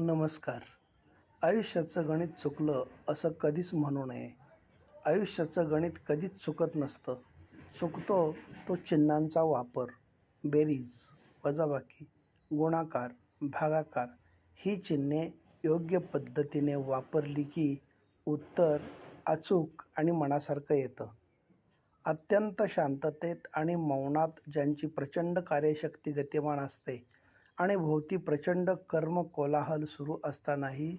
नमस्कार. आयुष्याचं गणित चुकलं असं कधीच म्हणू नये. आयुष्याचं गणित कधीच चुकत नसतं. चुकतो तो चिन्हांचा वापर. बेरीज वजाबाकी गुणाकार भागाकार ही चिन्हे योग्य पद्धतीने वापरली की उत्तर अचूक आणि मनासारखं येतं. अत्यंत शांततेत आणि मौनात ज्यांची प्रचंड कार्यशक्ती गतिमान असते आणि भोवती प्रचंड कर्म कोलाहल सुरू असतानाही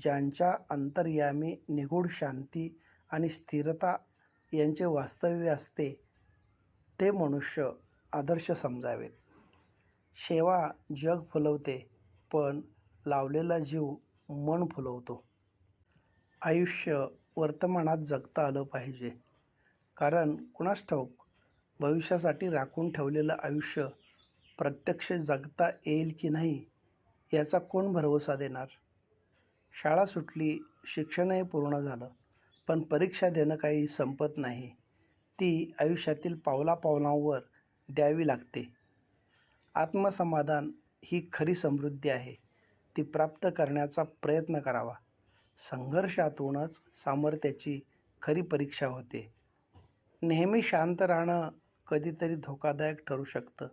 ज्यांच्या अंतर्यामी निगूढ शांती आणि स्थिरता यांचे वास्तव्य असते ते मनुष्य आदर्श समजावेत. शेवा जग फुलवते पण लावलेला जीव मन फुलवतो. आयुष्य वर्तमानात जगता आलं पाहिजे. कारण कुणास ठाऊक भविष्यासाठी राखून ठेवलेलं आयुष्य प्रत्यक्ष जगता येईल की नाही याचा कोण भरवसा देणार? शाळा सुटली शिक्षणही पूर्ण झालं पण परीक्षा देणं काही संपत नाही. ती आयुष्यातील पावलापावलांवर द्यावी लागते. आत्मसमाधान ही खरी समृद्धी आहे. ती प्राप्त करण्याचा प्रयत्न करावा. संघर्षातूनच सामर्थ्याची खरी परीक्षा होते. नेहमी शांत राहणं कधीतरी धोकादायक ठरू शकतं.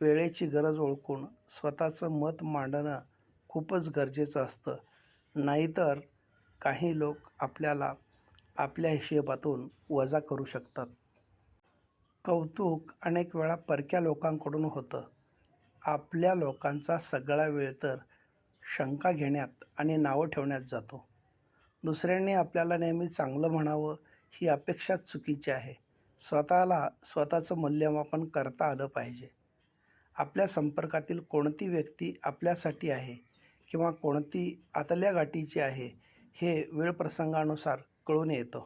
वेळेची गरज ओळखून स्वतःचं मत मांडणं खूपच गरजेचं असतं. नाहीतर काही लोक आपल्याला आपल्या हिशेबातून वजा करू शकतात. कौतुक अनेक वेळा परक्या लोकांकडून होतं. आपल्या लोकांचा सगळा वेळ तर शंका घेण्यात आणि नावं ठेवण्यात जातो. दुसऱ्यांनी आपल्याला नेहमी चांगलं म्हणावं ही अपेक्षाच चुकीची आहे. स्वतःला स्वतःचं मूल्यमापन करता आलं पाहिजे. आपल्या संपर्कातील कोणती व्यक्ती आपल्यासाठी आहे किंवा कोणती आतल्या गाठीची आहे हे वेळ प्रसंगानुसार कळून येतं.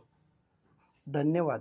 धन्यवाद.